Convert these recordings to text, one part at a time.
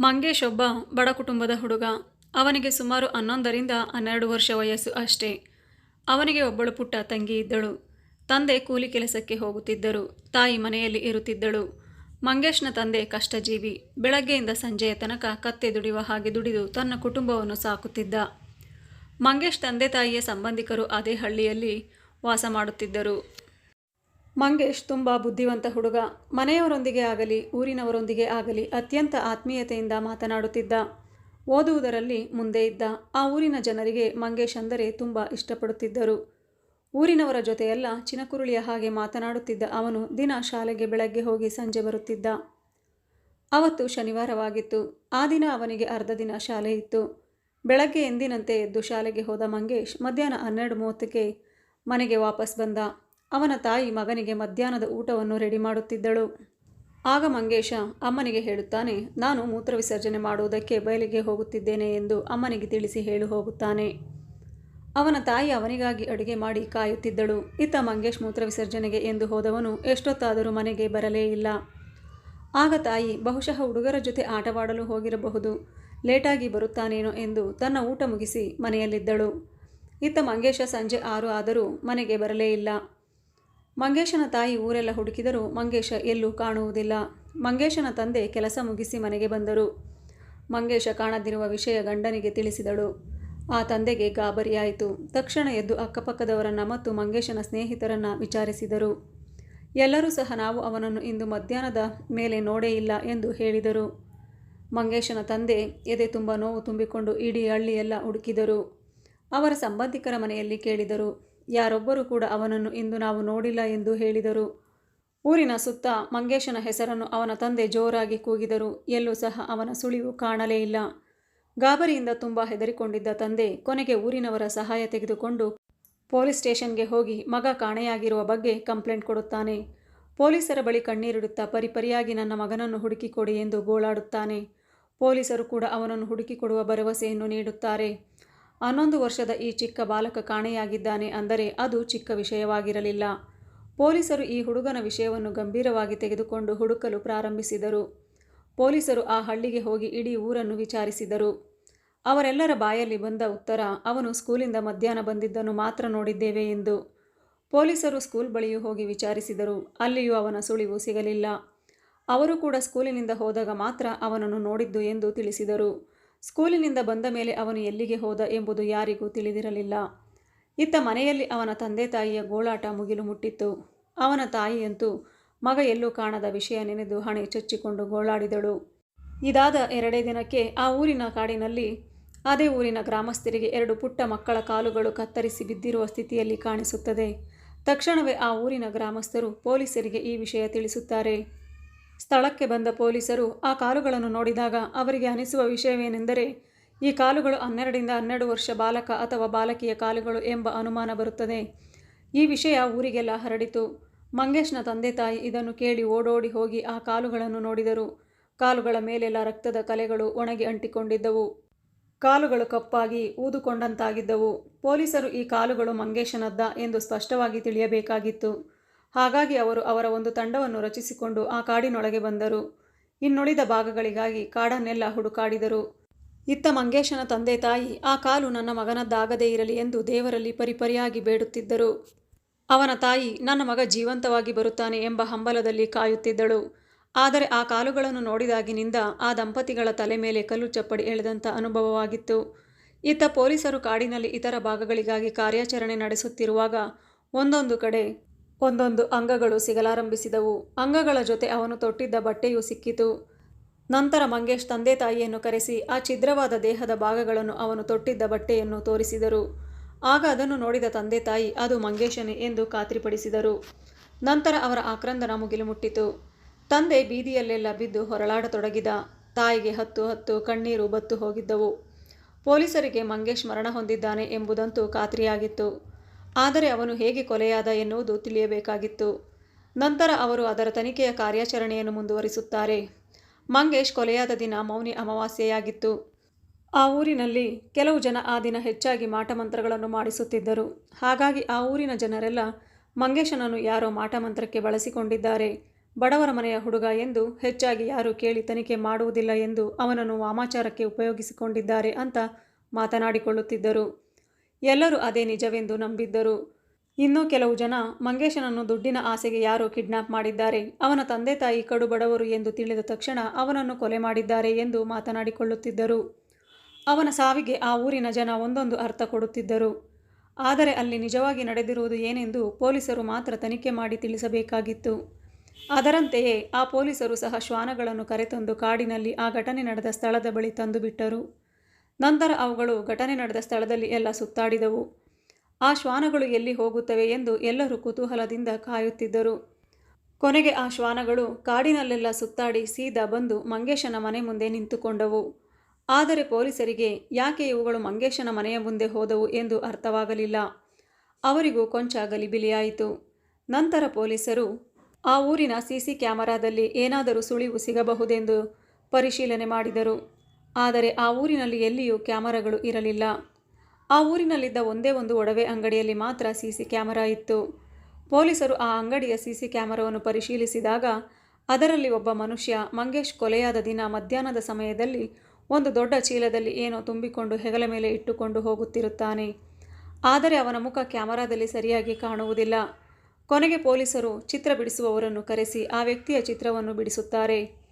ಮಂಗೇಶ್ ಒಬ್ಬ ಬಡ ಕುಟುಂಬದ ಹುಡುಗ. ಅವನಿಗೆ ಸುಮಾರು ಹನ್ನೊಂದರಿಂದ ಹನ್ನೆರಡು ವರ್ಷ ವಯಸ್ಸು ಅಷ್ಟೇ. ಅವನಿಗೆ ಒಬ್ಬಳು ಪುಟ್ಟ ತಂಗಿ ಇದ್ದಳು. ತಂದೆ ಕೂಲಿ ಕೆಲಸಕ್ಕೆ ಹೋಗುತ್ತಿದ್ದರು. ತಾಯಿ ಮನೆಯಲ್ಲಿ ಇರುತ್ತಿದ್ದಳು. ಮಂಗೇಶ್ನ ತಂದೆ ಕಷ್ಟಜೀವಿ. ಬೆಳಗ್ಗೆಯಿಂದ ಸಂಜೆಯ ತನಕ ಕತ್ತೆ ದುಡಿಯುವ ಹಾಗೆ ದುಡಿದು ತನ್ನ ಕುಟುಂಬವನ್ನು ಸಾಕುತ್ತಿದ್ದ. ಮಂಗೇಶ್ ತಂದೆ ತಾಯಿಯ ಸಂಬಂಧಿಕರು ಅದೇ ಹಳ್ಳಿಯಲ್ಲಿ ವಾಸ ಮಾಡುತ್ತಿದ್ದರು. ಮಂಗೇಶ್ ತುಂಬ ಬುದ್ಧಿವಂತ ಹುಡುಗ. ಮನೆಯವರೊಂದಿಗೆ ಆಗಲಿ, ಊರಿನವರೊಂದಿಗೆ ಆಗಲಿ ಅತ್ಯಂತ ಆತ್ಮೀಯತೆಯಿಂದ ಮಾತನಾಡುತ್ತಿದ್ದ. ಓದುವುದರಲ್ಲಿ ಮುಂದೆ ಇದ್ದ. ಆ ಊರಿನ ಜನರಿಗೆ ಮಂಗೇಶ್ ಅಂದರೆ ತುಂಬ ಇಷ್ಟಪಡುತ್ತಿದ್ದರು. ಊರಿನವರ ಜೊತೆಯೆಲ್ಲ ಚಿನಕುರುಳಿಯ ಹಾಗೆ ಮಾತನಾಡುತ್ತಿದ್ದ ಅವನು ದಿನ ಶಾಲೆಗೆ ಬೆಳಗ್ಗೆ ಹೋಗಿ ಸಂಜೆ ಬರುತ್ತಿದ್ದ. ಅವತ್ತು ಶನಿವಾರವಾಗಿತ್ತು. ಆ ದಿನ ಅವನಿಗೆ ಅರ್ಧ ದಿನ ಶಾಲೆ ಇತ್ತು. ಬೆಳಗ್ಗೆ ಎಂದಿನಂತೆ ಎದ್ದು ಶಾಲೆಗೆ ಹೋದ ಮಂಗೇಶ್ ಮಧ್ಯಾಹ್ನ ಹನ್ನೆರಡು ಮೂವತ್ತಕ್ಕೆ ಮನೆಗೆ ವಾಪಸ್ ಬಂದ. ಅವನ ತಾಯಿ ಮಗನಿಗೆ ಮಧ್ಯಾಹ್ನದ ಊಟವನ್ನು ರೆಡಿ ಮಾಡುತ್ತಿದ್ದಳು. ಆಗ ಮಂಗೇಶ ಅಮ್ಮನಿಗೆ ಹೇಳುತ್ತಾನೆ, ನಾನು ಮೂತ್ರ ವಿಸರ್ಜನೆ ಮಾಡುವುದಕ್ಕೆ ಬಯಲಿಗೆ ಹೋಗುತ್ತಿದ್ದೇನೆ ಎಂದು ಅಮ್ಮನಿಗೆ ತಿಳಿಸಿ ಹೇಳು ಹೋಗುತ್ತಾನೆ. ಅವನ ತಾಯಿ ಅವನಿಗಾಗಿ ಅಡುಗೆ ಮಾಡಿ ಕಾಯುತ್ತಿದ್ದಳು. ಇತ್ತ ಮಂಗೇಶ್ ಮೂತ್ರ ವಿಸರ್ಜನೆಗೆ ಎಂದು ಹೋದವನು ಎಷ್ಟೊತ್ತಾದರೂ ಮನೆಗೆ ಬರಲೇ ಇಲ್ಲ. ಆಗ ತಾಯಿ ಬಹುಶಃ ಹುಡುಗರ ಜೊತೆ ಆಟವಾಡಲು ಹೋಗಿರಬಹುದು, ಲೇಟಾಗಿ ಬರುತ್ತಾನೇನೋ ಎಂದು ತನ್ನ ಊಟ ಮುಗಿಸಿ ಮನೆಯಲ್ಲಿದ್ದಳು. ಇತ್ತ ಮಂಗೇಶ ಸಂಜೆ ಆರು ಆದರೂ ಮನೆಗೆ ಬರಲೇ ಇಲ್ಲ. ಮಂಗೇಶನ ತಾಯಿ ಊರೆಲ್ಲ ಹುಡುಕಿದರೂ ಮಂಗೇಶ ಎಲ್ಲೂ ಕಾಣುವುದಿಲ್ಲ. ಮಂಗೇಶನ ತಂದೆ ಕೆಲಸ ಮುಗಿಸಿ ಮನೆಗೆ ಬಂದರು. ಮಂಗೇಶ ಕಾಣದಿರುವ ವಿಷಯ ಗಂಡನಿಗೆ ತಿಳಿಸಿದಳು. ಆ ತಂದೆಗೆ ಗಾಬರಿಯಾಯಿತು. ತಕ್ಷಣ ಎದ್ದು ಅಕ್ಕಪಕ್ಕದವರನ್ನು ಮತ್ತು ಮಂಗೇಶನ ಸ್ನೇಹಿತರನ್ನು ವಿಚಾರಿಸಿದರು. ಎಲ್ಲರೂ ಸಹ ನಾವು ಅವನನ್ನು ಇಂದು ಮಧ್ಯಾಹ್ನದ ಮೇಲೆ ನೋಡೇ ಇಲ್ಲ ಎಂದು ಹೇಳಿದರು. ಮಂಗೇಶನ ತಂದೆ ಎದೆ ತುಂಬ ನೋವು ತುಂಬಿಕೊಂಡು ಇಡೀ ಹಳ್ಳಿಯೆಲ್ಲ ಹುಡುಕಿದರು. ಅವರ ಸಂಬಂಧಿಕರ ಮನೆಯಲ್ಲಿ ಕೇಳಿದರು. ಯಾರೊಬ್ಬರೂ ಕೂಡ ಅವನನ್ನು ಇಂದು ನಾವು ನೋಡಿಲ್ಲ ಎಂದು ಹೇಳಿದರು. ಊರಿನ ಸುತ್ತ ಮಂಗೇಶನ ಹೆಸರನ್ನು ಅವನ ತಂದೆ ಜೋರಾಗಿ ಕೂಗಿದರು. ಎಲ್ಲೂ ಸಹ ಅವನ ಸುಳಿವು ಕಾಣಲೇ ಇಲ್ಲ. ಗಾಬರಿಯಿಂದ ತುಂಬ ಹೆದರಿಕೊಂಡಿದ್ದ ತಂದೆ ಕೊನೆಗೆ ಊರಿನವರ ಸಹಾಯ ತೆಗೆದುಕೊಂಡು ಪೊಲೀಸ್ ಸ್ಟೇಷನ್ಗೆ ಹೋಗಿ ಮಗ ಕಾಣೆಯಾಗಿರುವ ಬಗ್ಗೆ ಕಂಪ್ಲೇಂಟ್ ಕೊಡುತ್ತಾನೆ. ಪೊಲೀಸರ ಬಳಿ ಕಣ್ಣೀರಿಡುತ್ತಾ ಪರಿಪರಿಯಾಗಿ ನನ್ನ ಮಗನನ್ನು ಹುಡುಕಿಕೊಡಿ ಎಂದು ಗೋಳಾಡುತ್ತಾನೆ. ಪೊಲೀಸರು ಕೂಡ ಅವನನ್ನು ಹುಡುಕಿಕೊಡುವ ಭರವಸೆಯನ್ನು ನೀಡುತ್ತಾರೆ. ಹನ್ನೊಂದು ವರ್ಷದ ಈ ಚಿಕ್ಕ ಬಾಲಕ ಕಾಣೆಯಾಗಿದ್ದಾನೆ ಅಂದರೆ ಅದು ಚಿಕ್ಕ ವಿಷಯವಾಗಿರಲಿಲ್ಲ. ಪೊಲೀಸರು ಈ ಹುಡುಗನ ವಿಷಯವನ್ನು ಗಂಭೀರವಾಗಿ ತೆಗೆದುಕೊಂಡು ಹುಡುಕಲು ಪ್ರಾರಂಭಿಸಿದರು. ಪೊಲೀಸರು ಆ ಹಳ್ಳಿಗೆ ಹೋಗಿ ಇಡೀ ಊರನ್ನು ವಿಚಾರಿಸಿದರು. ಅವರೆಲ್ಲರ ಬಾಯಲ್ಲಿ ಬಂದ ಉತ್ತರ, ಅವನು ಸ್ಕೂಲಿಂದ ಮಧ್ಯಾಹ್ನ ಬಂದಿದ್ದನ್ನು ಮಾತ್ರ ನೋಡಿದ್ದೇವೆ ಎಂದು. ಪೊಲೀಸರು ಸ್ಕೂಲ್ ಬಳಿಯೂ ಹೋಗಿ ವಿಚಾರಿಸಿದರು. ಅಲ್ಲಿಯೂ ಅವನ ಸುಳಿವು ಸಿಗಲಿಲ್ಲ. ಅವರು ಕೂಡ ಸ್ಕೂಲಿನಿಂದ ಹೋದಾಗ ಮಾತ್ರ ಅವನನ್ನು ನೋಡಿದ್ದು ಎಂದು ತಿಳಿಸಿದರು. ಸ್ಕೂಲಿನಿಂದ ಬಂದ ಮೇಲೆ ಅವನು ಎಲ್ಲಿಗೆ ಹೋದ ಎಂಬುದು ಯಾರಿಗೂ ತಿಳಿದಿರಲಿಲ್ಲ. ಇತ್ತ ಮನೆಯಲ್ಲಿ ಅವನ ತಂದೆ ತಾಯಿಯ ಗೋಳಾಟ ಮುಗಿಲು ಮುಟ್ಟಿತ್ತು. ಅವನ ತಾಯಿಯಂತೂ ಮಗ ಎಲ್ಲೂ ಕಾಣದ ವಿಷಯ ನೆನೆದು ಹಣೆ ಚಚ್ಚಿಕೊಂಡು ಗೋಳಾಡಿದಳು. ಇದಾದ ಎರಡೇ ದಿನಕ್ಕೆ ಆ ಊರಿನ ಕಾಡಿನಲ್ಲಿ, ಅದೇ ಊರಿನ ಗ್ರಾಮಸ್ಥರಿಗೆ ಎರಡು ಪುಟ್ಟ ಮಕ್ಕಳ ಕಾಲುಗಳು ಕತ್ತರಿಸಿ ಬಿದ್ದಿರುವ ಸ್ಥಿತಿಯಲ್ಲಿ ಕಾಣಿಸುತ್ತದೆ. ತಕ್ಷಣವೇ ಆ ಊರಿನ ಗ್ರಾಮಸ್ಥರು ಪೊಲೀಸರಿಗೆ ಈ ವಿಷಯ ತಿಳಿಸುತ್ತಾರೆ. ಸ್ಥಳಕ್ಕೆ ಬಂದ ಪೊಲೀಸರು ಆ ಕಾಲುಗಳನ್ನು ನೋಡಿದಾಗ ಅವರಿಗೆ ಅನಿಸುವ ವಿಷಯವೇನೆಂದರೆ, ಈ ಕಾಲುಗಳು ಹನ್ನೆರಡರಿಂದ ಹನ್ನೆರಡು ವರ್ಷ ಬಾಲಕ ಅಥವಾ ಬಾಲಕಿಯ ಕಾಲುಗಳು ಎಂಬ ಅನುಮಾನ ಬರುತ್ತದೆ. ಈ ವಿಷಯ ಊರಿಗೆಲ್ಲ ಹರಡಿತು. ಮಂಗೇಶ್ನ ತಂದೆ ತಾಯಿ ಇದನ್ನು ಕೇಳಿ ಓಡೋಡಿ ಹೋಗಿ ಆ ಕಾಲುಗಳನ್ನು ನೋಡಿದರು. ಕಾಲುಗಳ ಮೇಲೆಲ್ಲ ರಕ್ತದ ಕಲೆಗಳು ಒಣಗಿ ಅಂಟಿಕೊಂಡಿದ್ದವು. ಕಾಲುಗಳು ಕಪ್ಪಾಗಿ ಊದುಕೊಂಡಂತಾಗಿದ್ದವು. ಪೊಲೀಸರು ಈ ಕಾಲುಗಳು ಮಂಗೇಶನದ್ದ ಎಂದು ಸ್ಪಷ್ಟವಾಗಿ ತಿಳಿಯಬೇಕಾಗಿತ್ತು. ಹಾಗಾಗಿ ಅವರು ಅವರ ಒಂದು ತಂಡವನ್ನು ರಚಿಸಿಕೊಂಡು ಆ ಕಾಡಿನೊಳಗೆ ಬಂದರು. ಇನ್ನುಳಿದ ಭಾಗಗಳಿಗಾಗಿ ಕಾಡನ್ನೆಲ್ಲ ಹುಡುಕಾಡಿದರು. ಇತ್ತ ಮಂಗೇಶನ ತಂದೆ ತಾಯಿ ಆ ಕಾಲು ನನ್ನ ಮಗನದ್ದಾಗದೇ ಇರಲಿ ಎಂದು ದೇವರಲ್ಲಿ ಪರಿಪರಿಯಾಗಿ ಬೇಡುತ್ತಿದ್ದರು. ಅವನ ತಾಯಿ ನನ್ನ ಮಗ ಜೀವಂತವಾಗಿ ಬರುತ್ತಾನೆ ಎಂಬ ಹಂಬಲದಲ್ಲಿ ಕಾಯುತ್ತಿದ್ದಳು. ಆದರೆ ಆ ಕಾಲುಗಳನ್ನು ನೋಡಿದಾಗಿನಿಂದ ಆ ದಂಪತಿಗಳ ತಲೆ ಮೇಲೆ ಕಲ್ಲು ಚಪ್ಪಡಿ ಎಳೆದಂಥ ಅನುಭವವಾಗಿತ್ತು. ಇತ್ತ ಪೊಲೀಸರು ಕಾಡಿನಲ್ಲಿ ಇತರ ಭಾಗಗಳಿಗಾಗಿ ಕಾರ್ಯಾಚರಣೆ ನಡೆಸುತ್ತಿರುವಾಗ ಒಂದೊಂದು ಕಡೆ ಒಂದೊಂದು ಅಂಗಗಳು ಸಿಗಲಾರಂಭಿಸಿದವು. ಅಂಗಗಳ ಜೊತೆ ಅವನು ತೊಟ್ಟಿದ್ದ ಬಟ್ಟೆಯೂ ಸಿಕ್ಕಿತು. ನಂತರ ಮಂಗೇಶ್ ತಂದೆ ತಾಯಿಯನ್ನು ಕರೆಸಿ ಆ ಛಿದ್ರವಾದ ದೇಹದ ಭಾಗಗಳನ್ನು ಅವನು ತೊಟ್ಟಿದ್ದ ಬಟ್ಟೆಯನ್ನು ತೋರಿಸಿದರು. ಆಗ ಅದನ್ನು ನೋಡಿದ ತಂದೆ ತಾಯಿ, ಅದು ಮಂಗೇಶನೇ ಎಂದು ಖಾತ್ರಿಪಡಿಸಿದರು. ನಂತರ ಅವರ ಆಕ್ರಂದನ ಮುಗಿಲು ಮುಟ್ಟಿತು. ತಂದೆ ಬೀದಿಯಲ್ಲೆಲ್ಲ ಬಿದ್ದು ಹೊರಳಾಡತೊಡಗಿದ. ತಾಯಿಗೆ ಹತ್ತು ಹತ್ತು ಕಣ್ಣೀರು ಬತ್ತು ಹೋಗಿದ್ದವು. ಪೊಲೀಸರಿಗೆ ಮಂಗೇಶ್ ಮರಣ ಹೊಂದಿದ್ದಾನೆ ಎಂಬುದಂತೂ ಖಾತ್ರಿಯಾಗಿತ್ತು. ಆದರೆ ಅವನು ಹೇಗೆ ಕೊಲೆಯಾದ ಎನ್ನುವುದು ತಿಳಿಯಬೇಕಾಗಿತ್ತು. ನಂತರ ಅವರು ಅದರ ತನಿಖೆಯ ಕಾರ್ಯಾಚರಣೆಯನ್ನು ಮುಂದುವರಿಸುತ್ತಾರೆ. ಮಂಗೇಶ್ ಕೊಲೆಯಾದ ದಿನ ಮೌನಿ ಅಮಾವಾಸ್ಯೆಯಾಗಿತ್ತು. ಆ ಊರಿನಲ್ಲಿ ಕೆಲವು ಜನ ಆ ದಿನ ಹೆಚ್ಚಾಗಿ ಮಾಟಮಂತ್ರಗಳನ್ನು ಮಾಡಿಸುತ್ತಿದ್ದರು. ಹಾಗಾಗಿ ಆ ಊರಿನ ಜನರೆಲ್ಲ ಮಂಗೇಶನನ್ನು ಯಾರೋ ಮಾಟಮಂತ್ರಕ್ಕೆ ಬಳಸಿಕೊಂಡಿದ್ದಾರೆ. ಬಡವರ ಮನೆಯ ಹುಡುಗ ಎಂದು ಹೆಚ್ಚಾಗಿ ಯಾರೂ ಕೇಳಿ ತನಿಖೆ ಮಾಡುವುದಿಲ್ಲ ಎಂದು ಅವನನ್ನು ವಾಮಾಚಾರಕ್ಕೆ ಉಪಯೋಗಿಸಿಕೊಂಡಿದ್ದಾರೆ ಅಂತ ಮಾತನಾಡಿಕೊಳ್ಳುತ್ತಿದ್ದರು. ಎಲ್ಲರೂ ಅದೇ ನಿಜವೆಂದು ನಂಬಿದ್ದರು. ಇನ್ನೂ ಕೆಲವು ಜನ ಮಂಗೇಶನನ್ನು ದುಡ್ಡಿನ ಆಸೆಗೆ ಯಾರೋ ಕಿಡ್ನಾಪ್ ಮಾಡಿದ್ದಾರೆ. ಅವನ ತಂದೆ ತಾಯಿ ಕಡು ಬಡವರು ಎಂದು ತಿಳಿದ ತಕ್ಷಣ ಅವನನ್ನು ಕೊಲೆ ಮಾಡಿದ್ದಾರೆ ಎಂದು ಮಾತನಾಡಿಕೊಳ್ಳುತ್ತಿದ್ದರು. ಅವನ ಸಾವಿಗೆ ಆ ಊರಿನ ಜನ ಒಂದೊಂದು ಅರ್ಥ ಕೊಡುತ್ತಿದ್ದರು. ಆದರೆ ಅಲ್ಲಿ ನಿಜವಾಗಿ ನಡೆದಿರುವುದು ಏನೆಂದು ಪೊಲೀಸರು ಮಾತ್ರ ತನಿಖೆ ಮಾಡಿ ತಿಳಿಸಬೇಕಾಗಿತ್ತು. ಅದರಂತೆಯೇ ಆ ಪೊಲೀಸರು ಸಹ ಶ್ವಾನಗಳನ್ನು ಕರೆತಂದು ಕಾಡಿನಲ್ಲಿ ಆ ಘಟನೆ ನಡೆದ ಸ್ಥಳದ ಬಳಿ ತಂದು ಬಿಟ್ಟರು ನಂತರ ಅವುಗಳು ಘಟನೆ ನಡೆದ ಸ್ಥಳದಲ್ಲಿ ಎಲ್ಲ ಸುತ್ತಾಡಿದವು. ಆ ಶ್ವಾನಗಳು ಎಲ್ಲಿ ಹೋಗುತ್ತವೆ ಎಂದು ಎಲ್ಲರೂ ಕುತೂಹಲದಿಂದ ಕಾಯುತ್ತಿದ್ದರು. ಕೊನೆಗೆ ಆ ಶ್ವಾನಗಳು ಕಾಡಿನಲ್ಲೆಲ್ಲ ಸುತ್ತಾಡಿ ಸೀದಾ ಬಂದು ಮಂಗೇಶನ ಮನೆ ಮುಂದೆ ನಿಂತುಕೊಂಡವು. ಆದರೆ ಪೊಲೀಸರಿಗೆ, ಯಾಕೆ ಇವುಗಳು ಮಂಗೇಶನ ಮನೆಯ ಮುಂದೆ ಹೋದವು ಎಂದು ಅರ್ಥವಾಗಲಿಲ್ಲ. ಅವರಿಗೂ ಕೊಂಚ ಗಲಿಬಿಲಿಯಾಯಿತು. ನಂತರ ಪೊಲೀಸರು, ಆ ಊರಿನ ಸಿಸಿ ಕ್ಯಾಮರಾದಲ್ಲಿ ಏನಾದರೂ ಸುಳಿವು ಸಿಗಬಹುದೆಂದು ಪರಿಶೀಲನೆ ಮಾಡಿದರು. ಆದರೆ ಆ ಊರಿನಲ್ಲಿ ಎಲ್ಲಿಯೂ ಕ್ಯಾಮರಾಗಳು ಇರಲಿಲ್ಲ. ಆ ಊರಿನಲ್ಲಿದ್ದ ಒಂದೇ ಒಂದು ಒಡವೆ ಅಂಗಡಿಯಲ್ಲಿ ಮಾತ್ರ ಸಿಸಿ ಕ್ಯಾಮರಾ ಇತ್ತು. ಪೊಲೀಸರು ಆ ಅಂಗಡಿಯ ಸಿಸಿ ಕ್ಯಾಮರಾವನ್ನು ಪರಿಶೀಲಿಸಿದಾಗ, ಅದರಲ್ಲಿ ಒಬ್ಬ ಮನುಷ್ಯ ಮಂಗೇಶ್ ಕೊಲೆಯಾದ ದಿನ ಮಧ್ಯಾಹ್ನದ ಸಮಯದಲ್ಲಿ ಒಂದು ದೊಡ್ಡ ಚೀಲದಲ್ಲಿ ಏನೋ ತುಂಬಿಕೊಂಡು ಹೆಗಲ ಮೇಲೆ ಇಟ್ಟುಕೊಂಡು ಹೋಗುತ್ತಿರುತ್ತಾನೆ. ಆದರೆ ಅವನ ಮುಖ ಕ್ಯಾಮರಾದಲ್ಲಿ ಸರಿಯಾಗಿ ಕಾಣುವುದಿಲ್ಲ. ಕೊನೆಗೆ ಪೊಲೀಸರು ಚಿತ್ರ ಬಿಡಿಸುವವರನ್ನು ಕರೆಸಿ ಆ ವ್ಯಕ್ತಿಯ ಚಿತ್ರವನ್ನು ಬಿಡಿಸುತ್ತಾರೆ.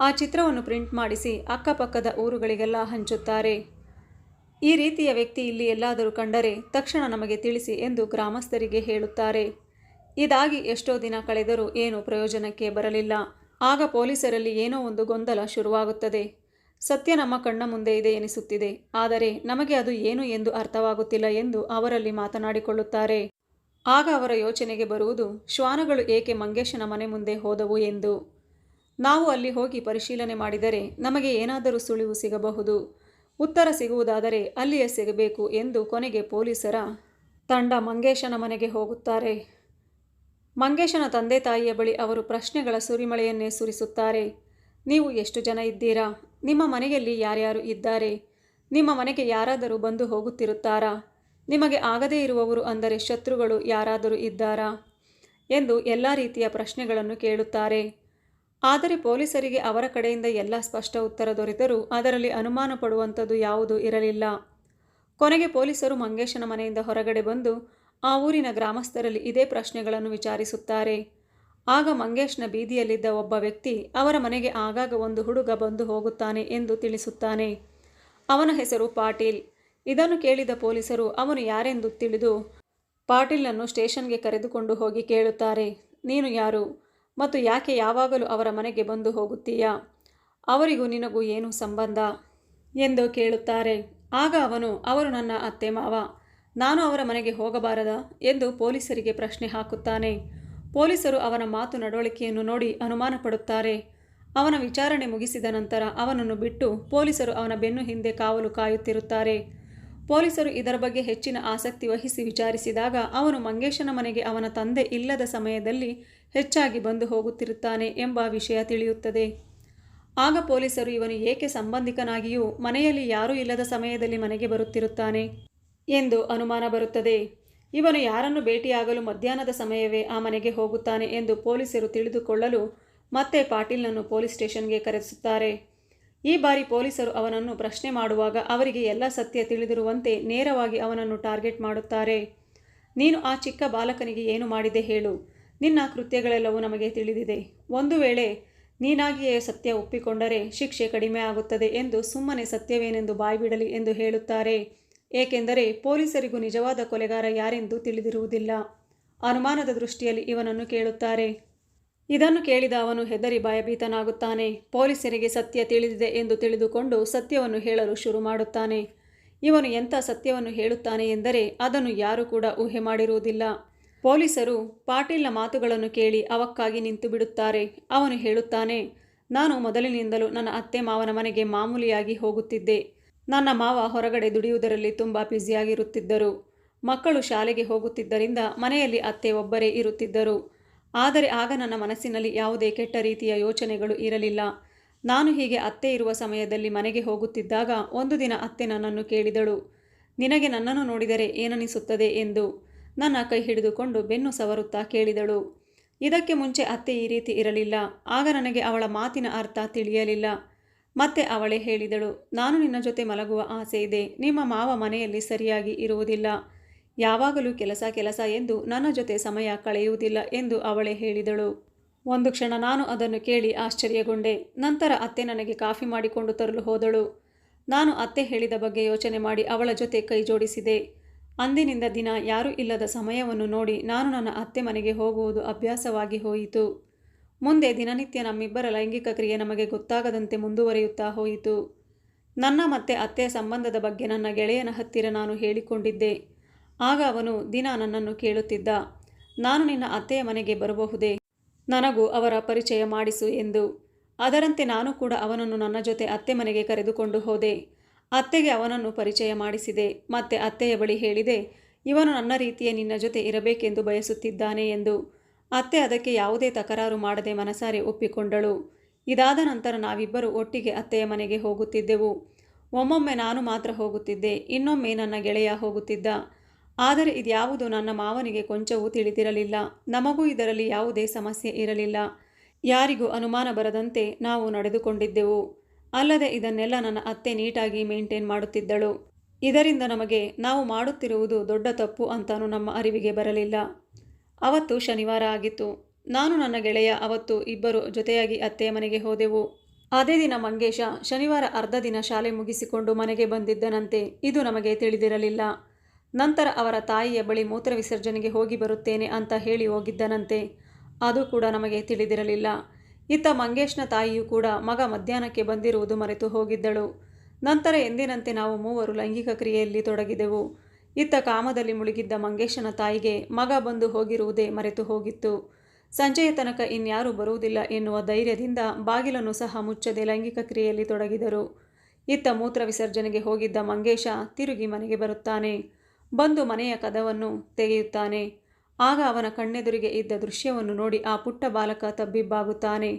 ಆ ಚಿತ್ರವನ್ನು ಪ್ರಿಂಟ್ ಮಾಡಿಸಿ ಅಕ್ಕಪಕ್ಕದ ಊರುಗಳಿಗೆಲ್ಲ ಹಂಚುತ್ತಾರೆ. ಈ ರೀತಿಯ ವ್ಯಕ್ತಿ ಇಲ್ಲಿ ಎಲ್ಲಾದರೂ ಕಂಡರೆ ತಕ್ಷಣ ನಮಗೆ ತಿಳಿಸಿ ಎಂದು ಗ್ರಾಮಸ್ಥರಿಗೆ ಹೇಳುತ್ತಾರೆ. ಇದಾಗಿ ಎಷ್ಟೋ ದಿನ ಕಳೆದರೂ ಏನು ಪ್ರಯೋಜನಕ್ಕೆ ಬರಲಿಲ್ಲ. ಆಗ ಪೊಲೀಸರಲ್ಲಿ ಏನೋ ಒಂದು ಗೊಂದಲ ಶುರುವಾಗುತ್ತದೆ. ಸತ್ಯ ನಮ್ಮ ಕಣ್ಣ ಮುಂದೆ ಇದೆ ಎನಿಸುತ್ತಿದೆ. ಆದರೆ ನಮಗೆ ಅದು ಏನು ಎಂದು ಅರ್ಥವಾಗುತ್ತಿಲ್ಲ ಎಂದು ಅವರಲ್ಲಿ ಮಾತನಾಡಿಕೊಳ್ಳುತ್ತಾರೆ. ಆಗ ಅವರ ಯೋಚನೆಗೆ ಬರುವುದು ಶ್ವಾನಗಳು ಏಕೆ ಮಂಗೇಶನ ಮನೆ ಮುಂದೆ ಹೋದವು ಎಂದು. ನಾವು ಅಲ್ಲಿ ಹೋಗಿ ಪರಿಶೀಲನೆ ಮಾಡಿದರೆ ನಮಗೆ ಏನಾದರೂ ಸುಳಿವು ಸಿಗಬಹುದು. ಉತ್ತರ ಸಿಗುವುದಾದರೆ ಅಲ್ಲಿಯೇ ಸಿಗಬೇಕು ಎಂದು ಕೊನೆಗೆ ಪೊಲೀಸರ ತಂಡ ಮಂಗೇಶನ ಮನೆಗೆ ಹೋಗುತ್ತಾರೆ. ಮಂಗೇಶನ ತಂದೆ ತಾಯಿಯ ಬಳಿ ಅವರು ಪ್ರಶ್ನೆಗಳ ಸುರಿಮಳೆಯನ್ನೇ ಸುರಿಸುತ್ತಾರೆ. ನೀವು ಎಷ್ಟು ಜನ ಇದ್ದೀರಾ? ನಿಮ್ಮ ಮನೆಯಲ್ಲಿ ಯಾರ್ಯಾರು ಇದ್ದಾರೆ? ನಿಮ್ಮ ಮನೆಗೆ ಯಾರಾದರೂ ಬಂದು ಹೋಗುತ್ತಿರುತ್ತಾರಾ? ನಿಮಗೆ ಆಗದೇ ಇರುವವರು ಅಂದರೆ ಶತ್ರುಗಳು ಯಾರಾದರೂ ಇದ್ದಾರಾ? ಎಂದು ಎಲ್ಲ ರೀತಿಯ ಪ್ರಶ್ನೆಗಳನ್ನು ಕೇಳುತ್ತಾರೆ. ಆದರೆ ಪೊಲೀಸರಿಗೆ ಅವರ ಕಡೆಯಿಂದ ಎಲ್ಲ ಸ್ಪಷ್ಟ ಉತ್ತರ ದೊರೆತರೂ ಅದರಲ್ಲಿ ಅನುಮಾನ ಪಡುವಂಥದ್ದು ಯಾವುದೂ ಇರಲಿಲ್ಲ. ಕೊನೆಗೆ ಪೊಲೀಸರು ಮಂಗೇಶನ ಮನೆಯಿಂದ ಹೊರಗಡೆ ಬಂದು ಆ ಊರಿನ ಗ್ರಾಮಸ್ಥರಲ್ಲಿ ಇದೇ ಪ್ರಶ್ನೆಗಳನ್ನು ವಿಚಾರಿಸುತ್ತಾರೆ. ಆಗ ಮಂಗೇಶ್ನ ಬೀದಿಯಲ್ಲಿದ್ದ ಒಬ್ಬ ವ್ಯಕ್ತಿ ಅವರ ಮನೆಗೆ ಆಗಾಗ ಒಂದು ಹುಡುಗ ಬಂದು ಹೋಗುತ್ತಾನೆ ಎಂದು ತಿಳಿಸುತ್ತಾನೆ. ಅವನ ಹೆಸರು ಪಾಟೀಲ್. ಇದನ್ನು ಕೇಳಿದ ಪೊಲೀಸರು, ಅವನು ಯಾರೆಂದು ತಿಳಿದು ಪಾಟೀಲನ್ನು ಸ್ಟೇಷನ್ಗೆ ಕರೆದುಕೊಂಡು ಹೋಗಿ ಕೇಳುತ್ತಾರೆ. ನೀನು ಯಾರು? ಮತ್ತು ಯಾಕೆ ಯಾವಾಗಲೂ ಅವರ ಮನೆಗೆ ಬಂದು ಹೋಗುತ್ತೀಯಾ? ಅವರಿಗೂ ನಿನಗೂ ಏನು ಸಂಬಂಧ? ಎಂದು ಕೇಳುತ್ತಾರೆ. ಆಗ ಅವನು, ಅವರು ನನ್ನ ಅತ್ತೆ ಮಾವ. ನಾನು ಅವರ ಮನೆಗೆ ಹೋಗಬಾರದ? ಎಂದು ಪೊಲೀಸರಿಗೆ ಪ್ರಶ್ನೆ ಹಾಕುತ್ತಾನೆ. ಪೊಲೀಸರು ಅವನ ಮಾತು ನಡವಳಿಕೆಯನ್ನು ನೋಡಿ ಅನುಮಾನ ಪಡುತ್ತಾರೆ ಅವನ ವಿಚಾರಣೆ ಮುಗಿಸಿದ ನಂತರ ಅವನನ್ನು ಬಿಟ್ಟು ಪೊಲೀಸರು ಅವನ ಬೆನ್ನು ಹಿಂದೆ ಕಾವಲು ಕಾಯುತ್ತಿರುತ್ತಾರೆ. ಪೊಲೀಸರು ಇದರ ಬಗ್ಗೆ ಹೆಚ್ಚಿನ ಆಸಕ್ತಿ ವಹಿಸಿ ವಿಚಾರಿಸಿದಾಗ ಅವನು ಮಂಗೇಶನ ಮನೆಗೆ ಅವನ ತಂದೆ ಇಲ್ಲದ ಸಮಯದಲ್ಲಿ ಹೆಚ್ಚಾಗಿ ಬಂದು ಹೋಗುತ್ತಿರುತ್ತಾನೆ ಎಂಬ ವಿಷಯ ತಿಳಿಯುತ್ತದೆ. ಆಗ ಪೊಲೀಸರು ಇವನು ಏಕೆ ಸಂಬಂಧಿಕನಾಗಿಯೂ ಮನೆಯಲ್ಲಿ ಯಾರೂ ಇಲ್ಲದ ಸಮಯದಲ್ಲಿ ಮನೆಗೆ ಬರುತ್ತಿರುತ್ತಾನೆ ಎಂದು ಅನುಮಾನ ಬರುತ್ತದೆ. ಇವನು ಯಾರನ್ನು ಭೇಟಿಯಾಗಲು ಮಧ್ಯಾಹ್ನದ ಸಮಯವೇ ಆ ಮನೆಗೆ ಹೋಗುತ್ತಾನೆ ಎಂದು ಪೊಲೀಸರು ತಿಳಿದುಕೊಳ್ಳಲು ಮತ್ತೆ ಪಾಟೀಲ್ನನ್ನು ಪೊಲೀಸ್ ಸ್ಟೇಷನ್ಗೆ ಕರೆಸುತ್ತಾರೆ. ಈ ಬಾರಿ ಪೊಲೀಸರು ಅವನನ್ನು ಪ್ರಶ್ನೆ ಮಾಡುವಾಗ ಅವರಿಗೆ ಎಲ್ಲ ಸತ್ಯ ತಿಳಿದಿರುವಂತೆ ನೇರವಾಗಿ ಅವನನ್ನು ಟಾರ್ಗೆಟ್ ಮಾಡುತ್ತಾರೆ. ನೀನು ಆ ಚಿಕ್ಕ ಬಾಲಕನಿಗೆ ಏನು ಮಾಡಿದೆ ಹೇಳು. ನಿನ್ನ ಕೃತ್ಯಗಳೆಲ್ಲವೂ ನಮಗೆ ತಿಳಿದಿದೆ. ಒಂದು ವೇಳೆ ನೀನಾಗಿಯೇ ಸತ್ಯ ಒಪ್ಪಿಕೊಂಡರೆ ಶಿಕ್ಷೆ ಕಡಿಮೆ ಆಗುತ್ತದೆ ಎಂದು ಸುಮ್ಮನೆ ಸತ್ಯವೇನೆಂದು ಬಾಯ್ಬಿಡಲಿ ಎಂದು ಹೇಳುತ್ತಾರೆ. ಏಕೆಂದರೆ ಪೊಲೀಸರಿಗೂ ನಿಜವಾದ ಕೊಲೆಗಾರ ಯಾರೆಂದು ತಿಳಿದಿರುವುದಿಲ್ಲ. ಅನುಮಾನದ ದೃಷ್ಟಿಯಲ್ಲಿ ಇವನನ್ನು ಕೇಳುತ್ತಾರೆ. ಇದನ್ನು ಕೇಳಿದ ಅವನು ಹೆದರಿ ಭಯಭೀತನಾಗುತ್ತಾನೆ. ಪೊಲೀಸರಿಗೆ ಸತ್ಯ ತಿಳಿದಿದೆ ಎಂದು ತಿಳಿದುಕೊಂಡು ಸತ್ಯವನ್ನು ಹೇಳಲು ಶುರು ಮಾಡುತ್ತಾನೆ. ಇವನು ಎಂಥ ಸತ್ಯವನ್ನು ಹೇಳುತ್ತಾನೆ ಎಂದರೆ ಅದನ್ನು ಯಾರೂ ಕೂಡ ಊಹೆ ಮಾಡಿರುವುದಿಲ್ಲ. ಪೊಲೀಸರು ಪಾಟೀಲ್ನ ಮಾತುಗಳನ್ನು ಕೇಳಿ ಅವಕ್ಕಾಗಿ ನಿಂತು ಬಿಡುತ್ತಾರೆ. ಅವನು ಹೇಳುತ್ತಾನೆ, ನಾನು ಮೊದಲಿನಿಂದಲೂ ನನ್ನ ಅತ್ತೆ ಮಾವನ ಮನೆಗೆ ಮಾಮೂಲಿಯಾಗಿ ಹೋಗುತ್ತಿದ್ದೆ. ನನ್ನ ಮಾವ ಹೊರಗಡೆ ದುಡಿಯುವುದರಲ್ಲಿ ತುಂಬ ಬ್ಯುಸಿಯಾಗಿರುತ್ತಿದ್ದರು. ಮಕ್ಕಳು ಶಾಲೆಗೆ ಹೋಗುತ್ತಿದ್ದರಿಂದ ಮನೆಯಲ್ಲಿ ಅತ್ತೆ ಒಬ್ಬರೇ ಇರುತ್ತಿದ್ದರು. ಆದರೆ ಆಗ ನನ್ನ ಮನಸ್ಸಿನಲ್ಲಿ ಯಾವುದೇ ಕೆಟ್ಟ ರೀತಿಯ ಯೋಚನೆಗಳು ಇರಲಿಲ್ಲ. ನಾನು ಹೀಗೆ ಅತ್ತೆ ಇರುವ ಸಮಯದಲ್ಲಿ ಮನೆಗೆ ಹೋಗುತ್ತಿದ್ದಾಗ ಒಂದು ದಿನ ಅತ್ತೆ ನನ್ನನ್ನು ಕೇಳಿದಳು. ನಿನಗೆ ನನ್ನನ್ನು ನೋಡಿದರೆ ಏನನಿಸುತ್ತದೆ ಎಂದು. ನನ್ನ ಕೈ ಹಿಡಿದುಕೊಂಡು ಬೆನ್ನು ಸವರುತ್ತಾ ಕೇಳಿದಳು. ಇದಕ್ಕೆ ಮುಂಚೆ ಅತ್ತೆ ಈ ರೀತಿ ಇರಲಿಲ್ಲ. ಆಗ ನನಗೆ ಅವಳ ಮಾತಿನ ಅರ್ಥ ತಿಳಿಯಲಿಲ್ಲ. ಮತ್ತೆ ಅವಳೇ ಹೇಳಿದಳು, ನಾನು ನಿನ್ನ ಜೊತೆ ಮಲಗುವ ಆಸೆ ಇದೆ. ನಿಮ್ಮ ಮಾವ ಮನೆಯಲ್ಲಿ ಸರಿಯಾಗಿ ಇರುವುದಿಲ್ಲ. ಯಾವಾಗಲೂ ಕೆಲಸ ಕೆಲಸ ಎಂದು ನನ್ನ ಜೊತೆ ಸಮಯ ಕಳೆಯುವುದಿಲ್ಲ ಎಂದು ಅವಳೇ ಹೇಳಿದಳು. ಒಂದು ಕ್ಷಣ ನಾನು ಅದನ್ನು ಕೇಳಿ ಆಶ್ಚರ್ಯಗೊಂಡೆ. ನಂತರ ಅತ್ತೆ ನನಗೆ ಕಾಫಿ ಮಾಡಿಕೊಂಡು ತರಲು ಹೋದಳು. ನಾನು ಅತ್ತೆ ಹೇಳಿದ ಬಗ್ಗೆ ಯೋಚನೆ ಮಾಡಿ ಅವಳ ಜೊತೆ ಕೈ ಜೋಡಿಸಿದೆ. ಅಂದಿನಿಂದ ದಿನ ಯಾರೂ ಇಲ್ಲದ ಸಮಯವನ್ನು ನೋಡಿ ನಾನು ನನ್ನ ಅತ್ತೆ ಮನೆಗೆ ಹೋಗುವುದು ಅಭ್ಯಾಸವಾಗಿ ಹೋಯಿತು. ಮುಂದೆ ದಿನನಿತ್ಯ ನಮ್ಮಿಬ್ಬರ ಲೈಂಗಿಕ ಕ್ರಿಯೆ ನಮಗೆ ಗೊತ್ತಾಗದಂತೆ ಮುಂದುವರಿಯುತ್ತಾ ಹೋಯಿತು. ನನ್ನ ಮತ್ತೆ ಅತ್ತೆಯ ಸಂಬಂಧದ ಬಗ್ಗೆ ನನ್ನ ಗೆಳೆಯನ ಹತ್ತಿರ ನಾನು ಹೇಳಿಕೊಂಡಿದ್ದೆ. ಆಗ ಅವನು, ದಿನ ನನ್ನನ್ನು ಕೇಳುತ್ತಿದ್ದ. ನಾನು ನಿನ್ನ ಅತ್ತೆಯ ಮನೆಗೆ ಬರಬಹುದೇ? ನನಗೂ ಅವರ ಪರಿಚಯ ಮಾಡಿಸು ಎಂದು. ಅದರಂತೆ ನಾನು ಕೂಡ ಅವನನ್ನು ನನ್ನ ಜೊತೆ ಅತ್ತೆ ಮನೆಗೆ ಕರೆದುಕೊಂಡು ಹೋದೆ. ಅತ್ತೆಗೆ ಅವನನ್ನು ಪರಿಚಯ ಮಾಡಿಸಿದೆ. ಮತ್ತೆ ಅತ್ತೆಯ ಬಳಿ ಹೇಳಿದೆ, ಇವನು ನನ್ನ ರೀತಿಯ ನಿನ್ನ ಜೊತೆ ಇರಬೇಕೆಂದು ಬಯಸುತ್ತಿದ್ದಾನೆ ಎಂದು. ಅತ್ತೆ ಅದಕ್ಕೆ ಯಾವುದೇ ತಕರಾರು ಮಾಡದೆ ಮನಸಾರೆ ಒಪ್ಪಿಕೊಂಡಳು. ಇದಾದ ನಂತರ ನಾವಿಬ್ಬರು ಒಟ್ಟಿಗೆ ಅತ್ತೆಯ ಮನೆಗೆ ಹೋಗುತ್ತಿದ್ದೆವು. ಒಮ್ಮೊಮ್ಮೆ ನಾನು ಮಾತ್ರ ಹೋಗುತ್ತಿದ್ದೆ, ಇನ್ನೊಮ್ಮೆ ನನ್ನ ಗೆಳೆಯ ಹೋಗುತ್ತಿದ್ದ. ಆದರೆ ಇದ್ಯಾವುದು ನನ್ನ ಮಾವನಿಗೆ ಕೊಂಚವೂ ತಿಳಿದಿರಲಿಲ್ಲ. ನಮಗೂ ಇದರಲ್ಲಿ ಯಾವುದೇ ಸಮಸ್ಯೆ ಇರಲಿಲ್ಲ. ಯಾರಿಗೂ ಅನುಮಾನ ಬರದಂತೆ ನಾವು ನಡೆದುಕೊಂಡಿದ್ದೆವು. ಅಲ್ಲದೆ ಇದನ್ನೆಲ್ಲ ನನ್ನ ಅತ್ತೆ ನೀಟಾಗಿ ಮೇಂಟೈನ್ ಮಾಡುತ್ತಿದ್ದಳು. ಇದರಿಂದ ನಮಗೆ ನಾವು ಮಾಡುತ್ತಿರುವುದು ದೊಡ್ಡ ತಪ್ಪು ಅಂತಾನೂ ನಮ್ಮ ಅರಿವಿಗೆ ಬರಲಿಲ್ಲ. ಅವತ್ತು ಶನಿವಾರ ಆಗಿತ್ತು. ನಾನು ನನ್ನ ಗೆಳೆಯ, ಅವತ್ತು ಇಬ್ಬರು ಜೊತೆಯಾಗಿ ಅತ್ತೆಯ ಮನೆಗೆ ಹೋದೆವು. ಅದೇ ದಿನ ಮಂಗೇಶ ಶನಿವಾರ ಅರ್ಧ ದಿನ ಶಾಲೆ ಮುಗಿಸಿಕೊಂಡು ಮನೆಗೆ ಬಂದಿದ್ದನಂತೆ. ಇದು ನಮಗೆ ತಿಳಿದಿರಲಿಲ್ಲ. ನಂತರ ಅವರ ತಾಯಿಯ ಬಳಿ ಮೂತ್ರ ವಿಸರ್ಜನೆಗೆ ಹೋಗಿ ಬರುತ್ತೇನೆ ಅಂತ ಹೇಳಿ ಹೋಗಿದ್ದನಂತೆ. ಅದು ಕೂಡ ನಮಗೆ ತಿಳಿದಿರಲಿಲ್ಲ. ಇತ್ತ ಮಂಗೇಶ್ನ ತಾಯಿಯೂ ಕೂಡ ಮಗ ಮಧ್ಯಾಹ್ನಕ್ಕೆ ಬಂದಿರುವುದು ಮರೆತು ಹೋಗಿದ್ದಳು. ನಂತರ ಎಂದಿನಂತೆ ನಾವು ಮೂವರು ಲೈಂಗಿಕ ಕ್ರಿಯೆಯಲ್ಲಿ ತೊಡಗಿದೆವು. ಇತ್ತ ಕಾಮದಲ್ಲಿ ಮುಳುಗಿದ್ದ ಮಂಗೇಶನ ತಾಯಿಗೆ ಮಗ ಬಂದು ಹೋಗಿರುವುದೇ ಮರೆತು ಹೋಗಿತ್ತು. ಸಂಜೆಯ ತನಕ ಇನ್ಯಾರೂ ಬರುವುದಿಲ್ಲ ಎನ್ನುವ ಧೈರ್ಯದಿಂದ ಬಾಗಿಲನ್ನು ಸಹ ಮುಚ್ಚದೆ ಲೈಂಗಿಕ ಕ್ರಿಯೆಯಲ್ಲಿ ತೊಡಗಿದರು. ಇತ್ತ ಮೂತ್ರ ವಿಸರ್ಜನೆಗೆ ಹೋಗಿದ್ದ ಮಂಗೇಶ ತಿರುಗಿ ಮನೆಗೆ ಬರುತ್ತಾನೆ. ಬಂದು ಮನೆಯ ಕದವನ್ನು ತೆಗೆಯುತ್ತಾನೆ. ಆಗ ಅವನ ಕಣ್ಣೆದುರಿಗೆ ಇದ್ದ ದೃಶ್ಯವನ್ನು ನೋಡಿ ಆ ಪುಟ್ಟ ಬಾಲಕ ತಬ್ಬಿಬ್ಬಾಗುತ್ತಾನೆ.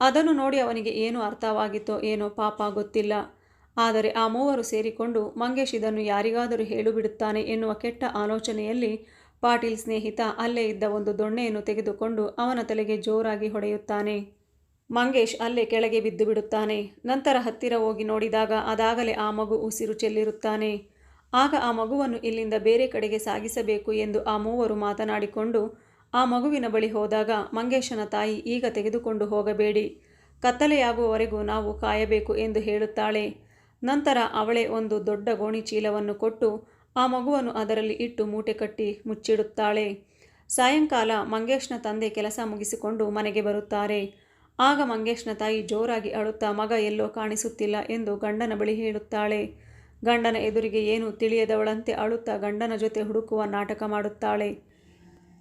ಅದನ್ನು ನೋಡಿ ಅವನಿಗೆ ಏನು ಅರ್ಥವಾಗಿತ್ತೋ ಏನೋ ಪಾಪ ಗೊತ್ತಿಲ್ಲ. ಆದರೆ ಆ ಮೂವರು ಸೇರಿಕೊಂಡು ಮಂಗೇಶ್ ಇದನ್ನು ಯಾರಿಗಾದರೂ ಹೇಳುಬಿಡುತ್ತಾನೆ ಎನ್ನುವ ಕೆಟ್ಟ ಆಲೋಚನೆಯಲ್ಲಿ ಪಾಟೀಲ್ ಸ್ನೇಹಿತ ಅಲ್ಲೇ ಇದ್ದ ಒಂದು ದೊಣ್ಣೆಯನ್ನು ತೆಗೆದುಕೊಂಡು ಅವನ ತಲೆಗೆ ಜೋರಾಗಿ ಹೊಡೆಯುತ್ತಾನೆ. ಮಂಗೇಶ್ ಅಲ್ಲೇ ಕೆಳಗೆ ಬಿದ್ದು ಬಿಡುತ್ತಾನೆ ನಂತರ ಹತ್ತಿರ ಹೋಗಿ ನೋಡಿದಾಗ ಅದಾಗಲೇ ಆ ಮಗು ಉಸಿರು ಚೆಲ್ಲಿರುತ್ತಾನೆ. ಆಗ ಆ ಮಗುವನ್ನು ಇಲ್ಲಿಂದ ಬೇರೆ ಕಡೆಗೆ ಸಾಗಿಸಬೇಕು ಎಂದು ಆ ಮೂವರು ಮಾತನಾಡಿಕೊಂಡು ಆ ಮಗುವಿನ ಬಳಿ ಹೋದಾಗ ಮಂಗೇಶನ ತಾಯಿ ಈಗ ತೆಗೆದುಕೊಂಡು ಹೋಗಬೇಡಿ. ಕತ್ತಲೆಯಾಗುವವರೆಗೂ ನಾವು ಕಾಯಬೇಕು ಎಂದು ಹೇಳುತ್ತಾಳೆ. ನಂತರ ಅವಳೇ ಒಂದು ದೊಡ್ಡ ಗೋಣಿ ಚೀಲವನ್ನು ಕೊಟ್ಟು ಆ ಮಗುವನ್ನು ಅದರಲ್ಲಿ ಇಟ್ಟು ಮೂಟೆ ಕಟ್ಟಿ ಮುಚ್ಚಿಡುತ್ತಾಳೆ. ಸಾಯಂಕಾಲ ಮಂಗೇಶ್ನ ತಂದೆ ಕೆಲಸ ಮುಗಿಸಿಕೊಂಡು ಮನೆಗೆ ಬರುತ್ತಾರೆ. ಆಗ ಮಂಗೇಶ್ನ ತಾಯಿ ಜೋರಾಗಿ ಅಳುತ್ತಾ ಮಗ ಎಲ್ಲೋ ಕಾಣಿಸುತ್ತಿಲ್ಲ ಎಂದು ಗಂಡನ ಬಳಿ ಹೇಳುತ್ತಾಳೆ. ಗಂಡನ ಎದುರಿಗೆ ಏನು ತಿಳಿಯದವಳಂತೆ ಅಳುತ್ತಾ ಗಂಡನ ಜೊತೆ ಹುಡುಕುವ ನಾಟಕ ಮಾಡುತ್ತಾಳೆ.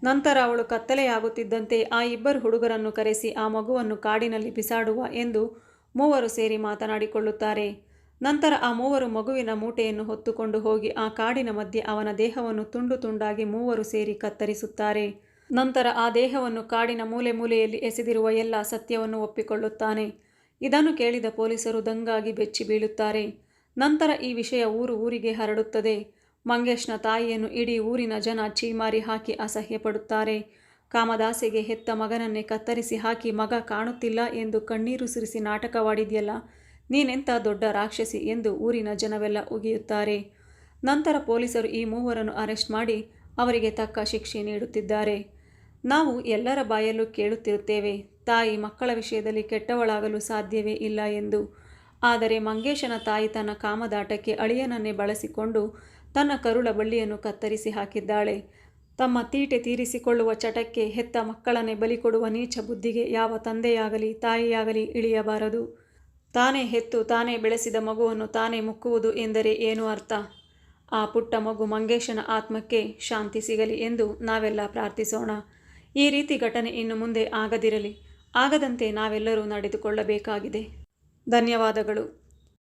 ನಂತರ ಅವಳು ಕತ್ತಲೆಯಾಗುತ್ತಿದ್ದಂತೆ ಆ ಇಬ್ಬರು ಹುಡುಗರನ್ನು ಕರೆಸಿ ಆ ಮಗುವನ್ನು ಕಾಡಿನಲ್ಲಿ ಬಿಸಾಡುವ ಎಂದು ಮೂವರು ಸೇರಿ ಮಾತನಾಡಿಕೊಳ್ಳುತ್ತಾರೆ. ನಂತರ ಆ ಮೂವರು ಮಗುವಿನ ಮೂಟೆಯನ್ನು ಹೊತ್ತುಕೊಂಡು ಹೋಗಿ ಆ ಕಾಡಿನ ಮಧ್ಯೆ ಅವನ ದೇಹವನ್ನು ತುಂಡು ತುಂಡಾಗಿ ಮೂವರು ಸೇರಿ ಕತ್ತರಿಸುತ್ತಾರೆ. ನಂತರ ಆ ದೇಹವನ್ನು ಕಾಡಿನ ಮೂಲೆ ಮೂಲೆಯಲ್ಲಿ ಎಸೆದಿರುವ ಎಲ್ಲ ಸತ್ಯವನ್ನು ಒಪ್ಪಿಕೊಳ್ಳುತ್ತಾನೆ. ಇದನ್ನು ಕೇಳಿದ ಪೊಲೀಸರು ದಂಗಾಗಿ ಬೆಚ್ಚಿ ಬೀಳುತ್ತಾರೆ. ನಂತರ ಈ ವಿಷಯ ಊರು ಊರಿಗೆ ಹರಡುತ್ತದೆ. ಮಂಗೇಶ್ನ ತಾಯಿಯನ್ನು ಇಡೀ ಊರಿನ ಜನ ಚೀಮಾರಿ ಹಾಕಿ ಅಸಹ್ಯಪಡುತ್ತಾರೆ. ಕಾಮದಾಸೆಗೆ ಹೆತ್ತ ಮಗನನ್ನೇ ಕತ್ತರಿಸಿ ಹಾಕಿ ಮಗ ಕಾಣುತ್ತಿಲ್ಲ ಎಂದು ಕಣ್ಣೀರು ಸುರಿಸಿ ನಾಟಕವಾಡಿದ್ಯಲ್ಲ ನೀನೆಂಥ ದೊಡ್ಡ ರಾಕ್ಷಸಿ ಎಂದು ಊರಿನ ಜನವೆಲ್ಲ ಉಗಿಯುತ್ತಾರೆ. ನಂತರ ಪೊಲೀಸರು ಈ ಮೂವರನ್ನು ಅರೆಸ್ಟ್ ಮಾಡಿ ಅವರಿಗೆ ತಕ್ಕ ಶಿಕ್ಷೆ ನೀಡುತ್ತಿದ್ದಾರೆ. ನಾವು ಎಲ್ಲರ ಬಾಯಲ್ಲೂ ಕೇಳುತ್ತಿರುತ್ತೇವೆ, ತಾಯಿ ಮಕ್ಕಳ ವಿಷಯದಲ್ಲಿ ಕೆಟ್ಟವಳಾಗಲು ಸಾಧ್ಯವೇ ಇಲ್ಲ ಎಂದು ಆದರೆ ಮಂಗೇಶನ ತಾಯಿ ತನ್ನ ಕಾಮದಾಟಕ್ಕೆ ಅಳಿಯನನ್ನೇ ಬಳಸಿಕೊಂಡು ತನ್ನ ಕರುಳ ಬಳ್ಳಿಯನ್ನು ಕತ್ತರಿಸಿ ಹಾಕಿದ್ದಾಳೆ. ತಮ್ಮ ತೀಟೆ ತೀರಿಸಿಕೊಳ್ಳುವ ಚಟಕ್ಕೆ ಹೆತ್ತ ಮಕ್ಕಳನ್ನೇ ಬಲಿ ಕೊಡುವ ನೀಚ ಬುದ್ಧಿಗೆ ಯಾವ ತಂದೆಯಾಗಲಿ, ತಾಯಿಯಾಗಲಿ ಇಳಿಯಬಾರದು. ತಾನೇ ಹೆತ್ತು, ತಾನೇ ಬೆಳೆಸಿದ ಮಗುವನ್ನು ತಾನೇ ಮುಕ್ಕುವುದು ಎಂದರೆ ಏನು ಅರ್ಥ? ಆ ಪುಟ್ಟ ಮಗು ಮಂಗೇಶನ ಆತ್ಮಕ್ಕೆ ಶಾಂತಿ ಸಿಗಲಿ ಎಂದು ನಾವೆಲ್ಲ ಪ್ರಾರ್ಥಿಸೋಣ. ಈ ರೀತಿ ಘಟನೆ ಇನ್ನು ಮುಂದೆ ಆಗದಿರಲಿ. ಆಗದಂತೆ ನಾವೆಲ್ಲರೂ ನಡೆದುಕೊಳ್ಳಬೇಕಾಗಿದೆ. ಧನ್ಯವಾದಗಳು.